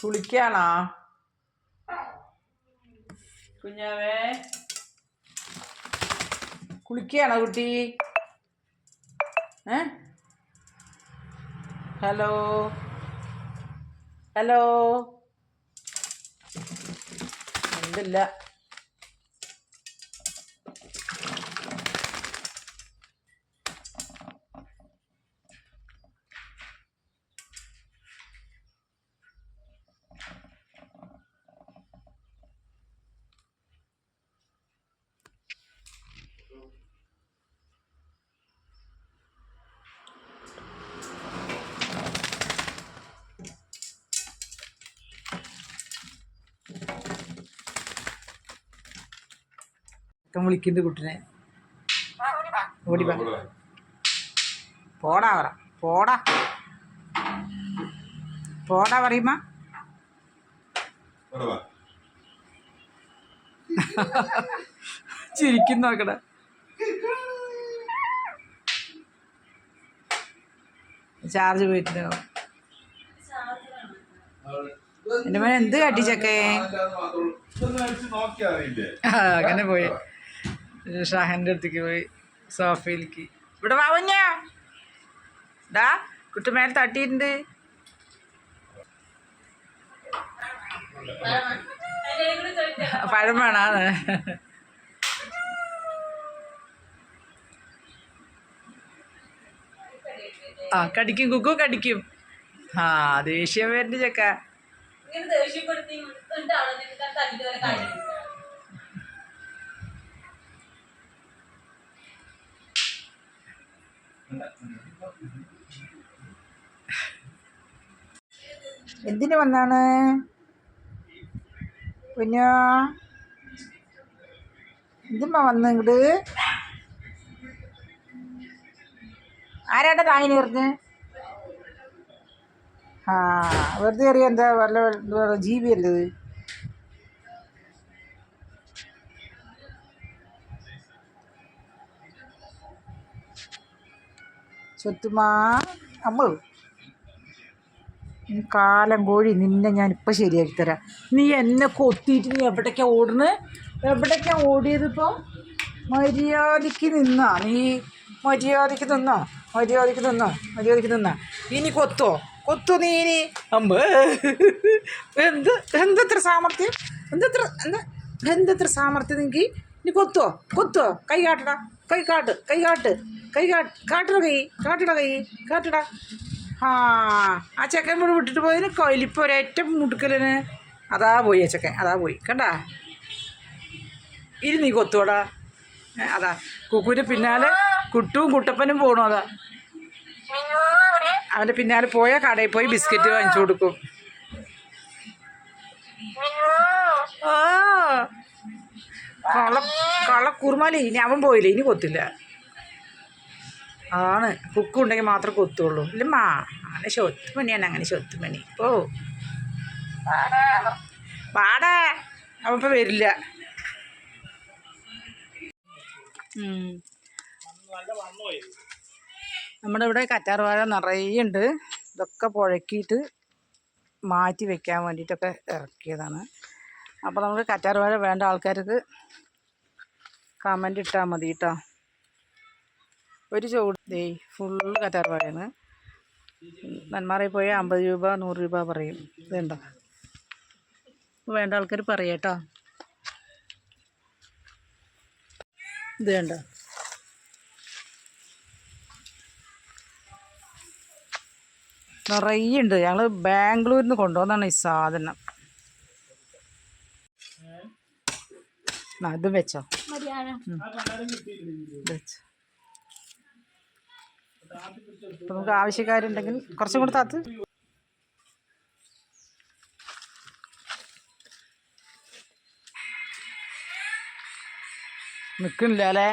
കുളിക്കാണോ കുഞ്ഞാവേ. കുളിക്കാണോ കുട്ടി? ഏ? ഹലോ? ഹലോ? എന്തില്ല? ഒക്കെ വിളിക്കുന്നുണ്ട് കുട്ടിനെ. ഓടി വാ. പോടാ പറ. പോടാ. പോടാ പറയുമ്പ ചിരിക്കുന്നു നോക്കട. ചാർജ് പോയിട്ടുണ്ടാവും എന്റെ മോനെ എന്ത് കാട്ടിച്ചൊക്കെ ആ, അങ്ങനെ പോയി. ഷാഹന്റെ അടുത്തേക്ക് പോയി സോഫയിലേക്ക്. ഇവിടെ വാവഞ്ഞ ഡാ കുട്ടുമേൽ തട്ടിയിട്ടുണ്ട്. പഴം വേണാന്ന് ആ കടിക്കും കുക്കു കടിക്കും. ആ ദേഷ്യം വരുന്നുണ്ട് ചക്ക. എന്തിനു വന്നാണ്? കുഞ്ഞോ? എന്തുമ്മ വന്ന് ഇങ്ങോട്ട് ആരാണ്ട താങ്ങിന് പറഞ്ഞ് ആ വെറുതെ അറിയാം എന്താ വല്ല ജീവിയല്ലേ സ്വത്തുമാ. അമ്മ. കാലം കോഴി നിന്നെ ഞാൻ ഇപ്പം ശരിയാക്കി തരാം. നീ എന്നെ കൊത്തിയിട്ട് നീ എവിടേക്കാ ഓടുന്നത് എവിടേക്കാ ഓടിയത് ഇപ്പം? മര്യാദയ്ക്ക് നിന്നാ. നീ മര്യാദയ്ക്ക് നിന്നോ? മര്യാദയ്ക്ക് നിന്നോ? മര്യാദയ്ക്ക് നിന്നാ. ഇനി കൊത്തോ? കൊത്തു നീ ഇനി? അമ്മ. എന്ത് എന്തത്ര സാമർത്ഥ്യം എന്തത്ര എന്താ എന്തത്ര സാമർത്ഥ്യം നിങ്ങൾക്ക് ഇനി കൊത്തോ? കൊത്തോ? കൈ കാട്ടടാ. കൈ കാട്ട് കൈ കാട്ട്. കൈ കാട്ടണ കൈ കാട്ടട കൈ കാട്ടട. ആ ആ ചെക്കൻ ഇവിടെ വിട്ടിട്ട് പോയതിന് കൊലിപ്പ് ഒരേറ്റ മുടുക്കലിന് അതാ പോയി ആ ചെക്കൻ അതാ പോയി. കണ്ടാ? ഇനി നീ കൊത്തുവടാ. അതാ. കുക്കുവിന്റെ പിന്നാലെ കുട്ടും കുട്ടപ്പനും പോണു അതാ. അവന്റെ പിന്നാലെ പോയ കടയിൽ പോയി ബിസ്ക്കറ്റ് വാങ്ങിച്ചു കൊടുക്കും. ഓ കള കള കുറുമാലി ഇനി അവൻ പോയില്ല? ഇനി കൊത്തില്ല. ആണ്. കുക്ക് ഉണ്ടെങ്കിൽ മാത്രമേ കൊത്തുള്ളൂ ഇല്ലമ്മാ അങ്ങനെ ചൊത്തുമണിയാണ് അങ്ങനെ ശൊത്തുമണി ഓ പാടേ അവൻ ഇപ്പം വരില്ല. നമ്മുടെ ഇവിടെ കറ്റാർവാഴ നിറയെ ഉണ്ട് ഇതൊക്കെ പുഴക്കിയിട്ട് മാറ്റി വെക്കാൻ വേണ്ടിയിട്ടൊക്കെ ഇറക്കിയതാണ്. അപ്പോൾ നമുക്ക് കറ്റാർവാഴ വേണ്ട ആൾക്കാർക്ക് കമന്റ് ഇട്ടാൽ മതി കേട്ടോ ഒരു ചൂട് ദേ ഫുള്ള് കറ്റാർവാഴയാണ് നന്മാറിൽ പോയാൽ അമ്പത് രൂപ നൂറ് രൂപ പറയും. വേണ്ട വേണ്ട ആൾക്കാർ പറയാം കേട്ടോ. ഇത് വേണ്ട നിറയെ ഉണ്ട് ഞങ്ങൾ ബാംഗ്ലൂരിൽ നിന്ന് കൊണ്ടുവന്നാണ് ഈ സാധനം. അതും വെച്ചോ? വെച്ചോ. നമുക്ക് ആവശ്യക്കാരുണ്ടെങ്കിൽ കുറച്ചും കൂടെ താത്ത്. നിൽക്കണില്ല അല്ലേ?